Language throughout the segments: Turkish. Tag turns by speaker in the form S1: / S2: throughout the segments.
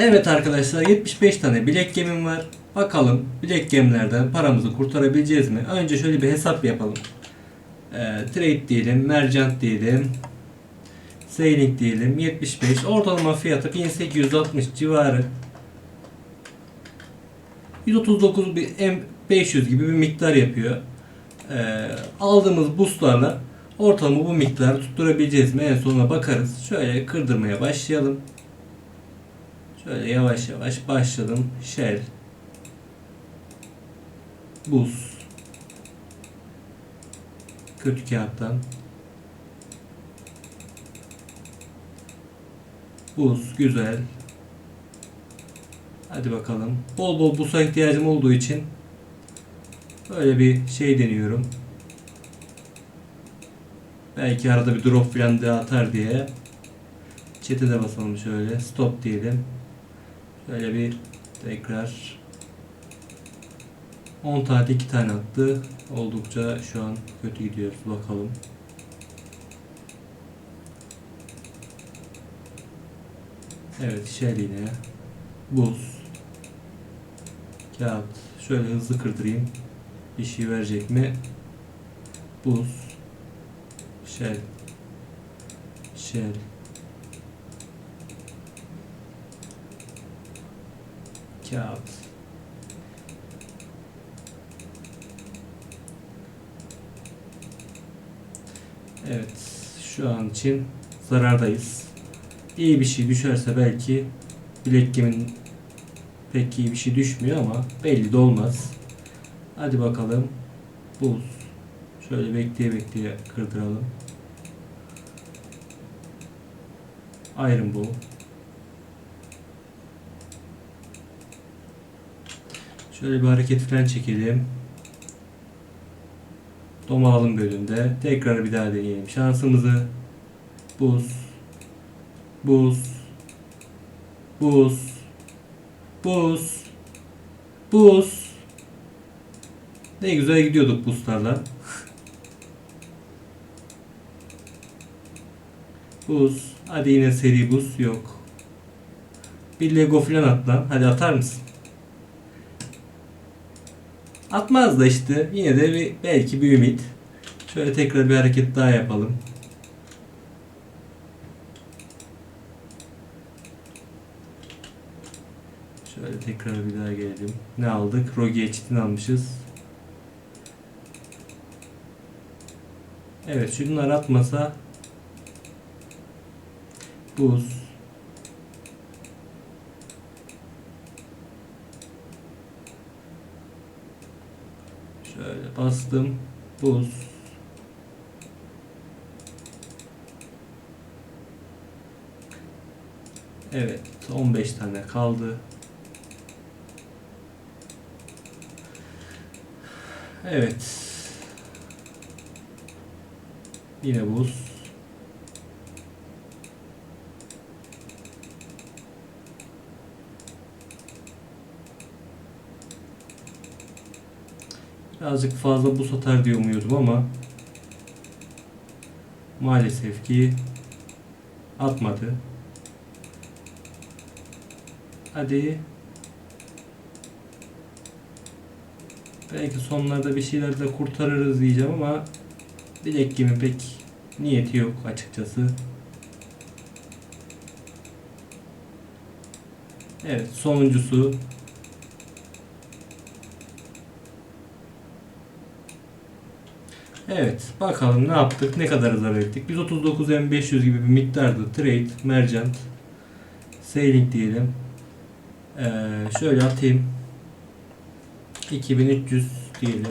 S1: Evet arkadaşlar 75 tane bilek gemim var. Bakalım bilek gemlerden paramızı kurtarabileceğiz mi? Önce şöyle bir hesap yapalım. Ee, trade diyelim, merchant diyelim. Sailing diyelim 75. Ortalama fiyatı 1860 civarı. 139 bir M500 gibi bir miktar yapıyor. Ee, aldığımız boostlarla ortalama bu miktarı tutturabileceğiz mi? En sonuna bakarız. Şöyle kırdırmaya başlayalım. Şöyle yavaş yavaş başladım. Shell. Buz. Kötü kağıttan. Buz. Güzel. Hadi bakalım. Bol bol buza ihtiyacım olduğu için böyle bir şey deniyorum. Belki arada bir drop falan da atar diye. Çete de basalım şöyle. Stop diyelim. Şöyle bir tekrar 10 tane 2 tane attı. Oldukça şu an kötü gidiyoruz. Bakalım. Evet shell yine. Buz. Kağıt. Şöyle hızlı kırdırayım. Bir şey verecek mi? Buz. Shell. Shell. Kağıt. Evet. Şu an için zarardayız. İyi bir şey düşerse belki bilek gemin pek iyi bir şey düşmüyor ama belli de olmaz. Hadi bakalım. Buz. Şöyle bekleye bekleye kırdıralım. Iron bu. Şöyle bir hareket falan çekelim. Domalım bölümde. Tekrar bir daha deneyelim şansımızı. Buz. Buz. Buz. Buz. Buz. Ne güzel gidiyorduk buzlarla. buz. Hadi yine seri buz. Yok. Bir Lego falan at lan. Hadi atar mısın? Atmaz da işte. Yine de bir, belki bir ümit. Şöyle tekrar bir hareket daha yapalım. Şöyle tekrar bir daha gelelim. Ne aldık? Rogi Çitin almışız. Evet şunlar atmasa buz şöyle bastım buz. Evet 15 tane kaldı. Evet. Yine buz Birazcık fazla buz atar diye umuyordum ama maalesef ki atmadı. Hadi. Belki sonlarda bir şeyler de kurtarırız diyeceğim ama bilek gibi pek niyeti yok açıkçası. Evet sonuncusu Evet bakalım ne yaptık ne kadar zarar ettik. 139 M500 gibi bir miktardı. Trade, merchant, sailing diyelim. Ee, şöyle atayım. 2300 diyelim.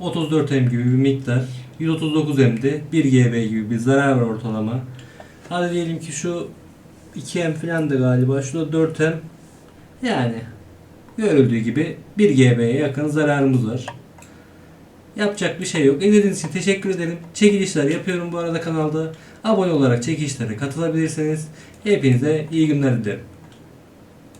S1: 34 M gibi bir miktar. 139 M'de 1 GB gibi bir zarar var ortalama. Hadi diyelim ki şu 2 M falan da galiba. Şurada 4 M. Yani görüldüğü gibi 1 GB'ye yakın zararımız var. Yapacak bir şey yok. İzlediğiniz için teşekkür ederim. Çekilişler yapıyorum bu arada kanalda. Abone olarak çekilişlere katılabilirsiniz. Hepinize iyi günler dilerim.